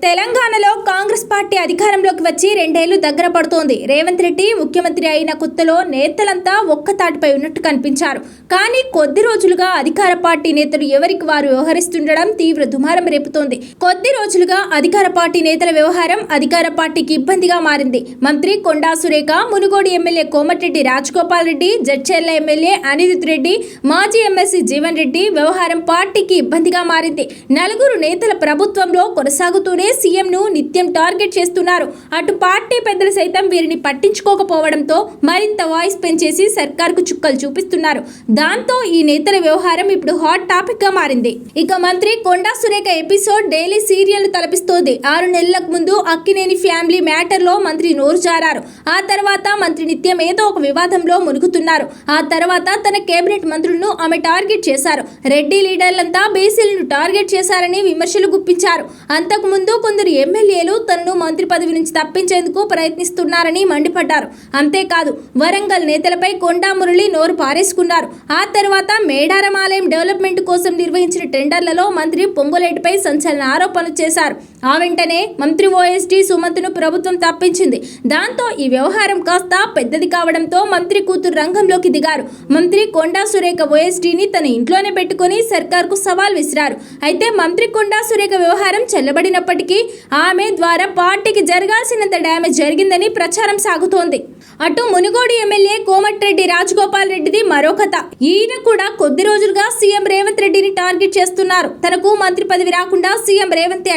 ¡Telango! తెలంగాణలో కాంగ్రెస్ పార్టీ అధికారంలోకి వచ్చి రెండేళ్ళు దగ్గర పడుతోంది. రేవంత్ రెడ్డి ముఖ్యమంత్రి అయిన కొత్తలో నేతలంతా ఒక్కతాటిపై ఉన్నట్టు కనిపించారు. కానీ కొద్ది రోజులుగా అధికార పార్టీ నేతలు ఎవరికి వారు వ్యవహరిస్తుండడం తీవ్ర దుమారం రేపుతోంది. కొద్ది రోజులుగా అధికార పార్టీ నేతల వ్యవహారం అధికార పార్టీకి ఇబ్బందిగా మారింది. మంత్రి కొండా సురేఖ మునుగోడు ఎమ్మెల్యే కోమటిరెడ్డి రాజగోపాల్ రెడ్డి జడ్చెర్ల ఎమ్మెల్యే అనిరుద్ రెడ్డి మాజీ ఎమ్మెల్సీ జీవన్ రెడ్డి వ్యవహారం పార్టీకి ఇబ్బందిగా మారింది. నలుగురు నేతల ప్రభుత్వంలో కొనసాగుతూనే సీఎంను నిత్యం టార్గెట్ చేస్తున్నారు. అటు పార్టీ పెద్దలు సైతం వీరిని పట్టించుకోకపోవడంతో మరింత వాయిస్ పెంచేసి సర్కార్కు చుక్కలు చూపిస్తున్నారు. దాంతో ఈ నేతల వ్యవహారం ఇప్పుడు హాట్ టాపిక్గా మారింది. ఇక మంత్రి Konda Surekha episode daily serial తలపిస్తోంది. ఆరు నెలలకు ముందు అక్కినేని ఫ్యామిలీ మ్యాటర్లో మంత్రి నోరు జారారు. ఆ తర్వాత మంత్రి నిత్యం ఏదో ఒక వివాదంలో మునుగుతున్నారు. ఆ తర్వాత తన కేబినెట్ మంత్రులను ఆమె టార్గెట్ చేశారు. రెడ్డి లీడర్లంతా బీసీలను టార్గెట్ చేశారని విమర్శలు గుప్పించారు. అంతకుముందు కొందరు ఎమ్మెల్యేలు తనను మంత్రి పదవి నుంచి తప్పించేందుకు ప్రయత్నిస్తున్నారని మండిపడ్డారు. అంతేకాదు వరంగల్ నేతలపై కొండా మురళి నోరు పారేసుకున్నారు. ఆ తర్వాత మేడారం ఆలయం డెవలప్మెంట్ కోసం నిర్వహించిన టెండర్లలో మంత్రి పొంగులేటిపై సంచలన ఆరోపణలు చేశారు. ఆ వెంటనే మంత్రి ఓఎస్డీ సుమంత్ను ప్రభుత్వం తప్పించింది. దాంతో ఈ వ్యవహారం కాస్త పెద్దది కావడంతో మంత్రి కూతురు రంగంలోకి దిగారు. మంత్రి కొండా సురేఖ ఓఎస్డీని తన ఇంట్లోనే పెట్టుకుని సర్కార్కు సవాల్ విసిరారు. అయితే మంత్రి కొండా సురేఖ వ్యవహారం చెల్లబడినప్పటికీ ఆమె ద్వారా పార్టీకి జరగాల్సినంత డ్యామేజ్ జరిగిందని ప్రచారం సాగుతోంది. అటు మునుగోడు ఎమ్మెల్యే కోమటిరెడ్డి రాజగోపాల్ రెడ్డిది మరో కథ. ఈయన కూడా కొద్ది రోజులుగా సీఎం రేవంత్ రెడ్డిని టార్గెట్ చేస్తున్నారు. తనకు మంత్రి పదవి రాకుండా సీఎం రేవంత్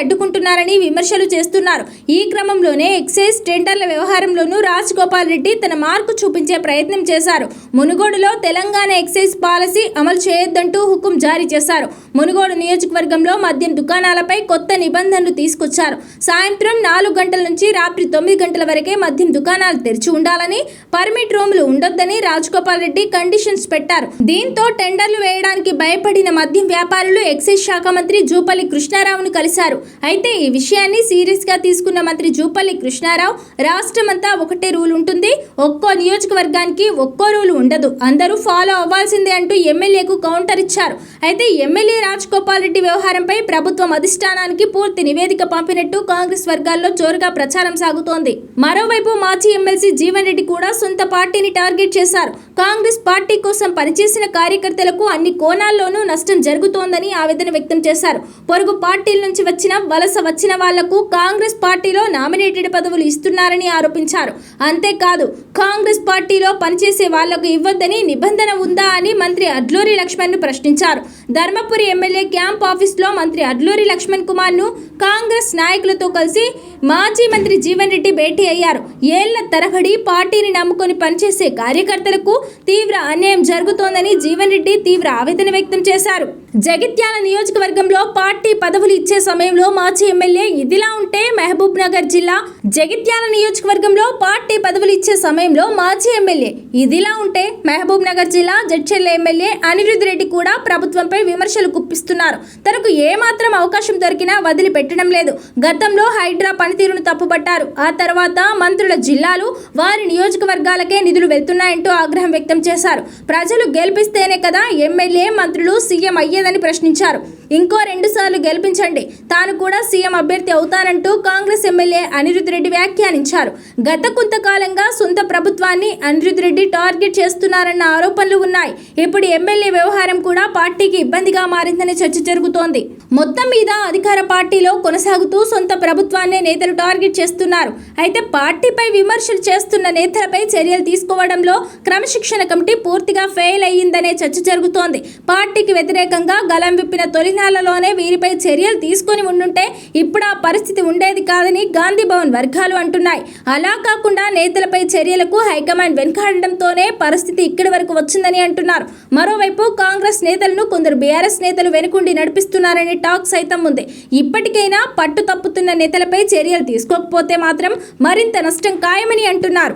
చేస్తున్నారని విమర్శలు చేస్తున్నారు. ఈ క్రమంలోనే ఎక్సైజ్ టెండర్ల వ్యవహారంలోనూ రాజగోపాల్ రెడ్డి తన మార్కు చూపించే ప్రయత్నం చేశారు. మునుగోడులో తెలంగాణ ఎక్సైజ్ పాలసీ అమలు చేయొద్దంటూ హుకుం జారీ చేశారు. మునుగోడు నియోజకవర్గంలో మద్యం దుకాణాలపై కొత్త నిబంధనలు తీసుకొచ్చారు. సాయంత్రం నాలుగు గంటల నుంచి రాత్రి తొమ్మిది గంటల వరకే మద్యం దుకాణాలు తెరిచి ఉండాలని పర్మిట్ రూములు ఉండొద్దని రాజగోపాల్ రెడ్డి కండిషన్స్ పెట్టారు. దీంతో టెండర్లు వేయడానికి భయపడిన మద్యం వ్యాపారులు ఎక్సైజ్ శాఖ మంత్రి జూపల్లి కృష్ణారావును కలిశారు. అయితే ఈ విషయాన్ని సీరియస్గా తీసుకున్న మంత్రి జూపల్లి కృష్ణారావు రాష్ట్రమంతా ఒకటే రూల్ ఉంటుంది. ఒక్కో నియోజకవర్గానికి ఒక్కో రూల్ ఉండదు. అందరూ ఫాలో అవ్వాల్సిందే అంటూ ఎమ్మెల్యేకు కౌంటర్ ఇచ్చారు. అయితే ఎమ్మెల్యే రాజగోపాల్ రెడ్డి వ్యవహారంపై ప్రభుత్వం అధిష్టానానికి పూర్తి నివేదిక పంపినట్టు కాంగ్రెస్ వర్గాల్లో జోరుగా ప్రచారం సాగుతోంది. మరోవైపు మాజీ ఎమ్మెల్సీ జీవన్ రెడ్డి కూడా సొంత పార్టీని టార్గెట్ చేశారు. కాంగ్రెస్ పార్టీ కోసం పనిచేసిన కార్యకర్తలకు అన్ని కోణాల్లోనూ నష్టం జరుగుతోందని ఆవేదన వ్యక్తం చేశారు. పొరుగు పార్టీల నుంచి వచ్చిన వలస వచ్చిన వాళ్ళకు కాంగ్రెస్ పార్టీలో నామినేటెడ్ పదవులు ఇస్తున్నారని ఆరోపించారు. అంతేకాదు కాంగ్రెస్ పార్టీలో పనిచేసే వాళ్ళకు ఇవ్వద్దని నిబంధన ఉందా అని మంత్రి అడ్లూరి లక్ష్మణ్ను ప్రశ్నించారు. ధర్మపురి ఎమ్మెల్యే క్యాంప్ ఆఫీస్లో మంత్రి అడ్లూరి లక్ష్మణ్ కుమార్ను కాంగ్రెస్ నాయకులతో కలిసి మాజీ మంత్రి జీవన్ రెడ్డి భేటీ అయ్యారు. ఏళ్ళ తరబడి పార్టీని నమ్ముకొని పనిచేసే కార్యకర్తలకు తీవ్ర అన్యాయం జరుగుతోందని జీవన్ రెడ్డి తీవ్ర ఆవేదన వ్యక్తం చేశారు. జగిత్యాల నియోజకవర్గంలో పార్టీ పదవులు ఇచ్చే సమయంలో మాజీ ఎమ్మెల్యే ఎమ్మెల్యే ఇదిలా ఉంటే మహబూబ్ నగర్ జిల్లా జగిత్యాల నియోజకవర్గంలో పార్టీ పదవులు ఇచ్చే సమయంలో మాజీ ఎమ్మెల్యే ఇదిలా ఉంటే మహబూబ్ నగర్ జిల్లా జడ్చెల్ల ఎమ్మెల్యే అనిరుద్ రెడ్డి కూడా ప్రభుత్వంపై విమర్శలు గుప్పిస్తున్నారు తనకు ఏమాత్రం అవకాశం దొరికినా వదిలిపెట్టడం లేదు. గతంలో హైడ్రా పనితీరును తప్పుపట్టారు. ఆ తర్వాత మంత్రుల జిల్లాలు వారి నియోజకవర్గాలకే నిధులు వెళ్తున్నాయంటూ ఆగ్రహం వ్యక్తం చేశారు. ప్రజలు గెలిపిస్తేనే కదా ఎమ్మెల్యే మంత్రులు సీఎం అయ్యేదని ప్రశ్నించారు. ఇంకో రెండు సార్లు గెలిపించండి. తాను కూడా సీఎం అభ్యర్థి అవుతానంటూ కాంగ్రెస్ ఎమ్మెల్యే అనిరుద్ రెడ్డి వ్యాఖ్యానించారు. గత కొంతకాలంగా సొంత ప్రభుత్వాన్ని అనిరుద్ రెడ్డి టార్గెట్ చేస్తున్నారన్న ఆరోపణలు ఉన్నాయి. ఇప్పుడు ఎమ్మెల్యే వ్యవహారం కూడా పార్టీకి ఇబ్బందిగా మారిందని చర్చ జరుగుతోంది. మొత్తం మీద అధికార పార్టీలో కొనసాగుతూ సొంత ప్రభుత్వాన్నే నేతలు టార్గెట్ చేస్తున్నారు. అయితే పార్టీపై విమర్శలు చేస్తున్న నేతలపై చర్యలు తీసుకోవడంలో క్రమశిక్షణ కమిటీ పూర్తిగా ఫెయిల్ అయ్యిందనే చర్చ జరుగుతోంది. పార్టీకి వ్యతిరేకంగా గలం విప్పిన తొలినాలలోనే వీరిపై చర్యలు తీసుకొని ఉండుంటే ఇప్పుడు ఆ పరిస్థితి ఉండేది కాదని గాంధీ భవన్ వర్గాలు అంటున్నాయి. అలా కాకుండా నేతలపై చర్యలకు హైకమాండ్ వెనుకాడడంతోనే పరిస్థితి ఇక్కడి వరకు వచ్చిందని అంటున్నారు. మరోవైపు కాంగ్రెస్ నేతలను కొందరు బీఆర్ఎస్ నేతలు వెనుకుండి నడిపిస్తున్నారనే టాక్ సైతం ఉంది. ఇప్పటికైనా పట్టు తప్పుతున్న నేతలపై చర్యలు తీసుకోకపోతే మాత్రం మరింత నష్టం ఖాయమని అంటున్నారు.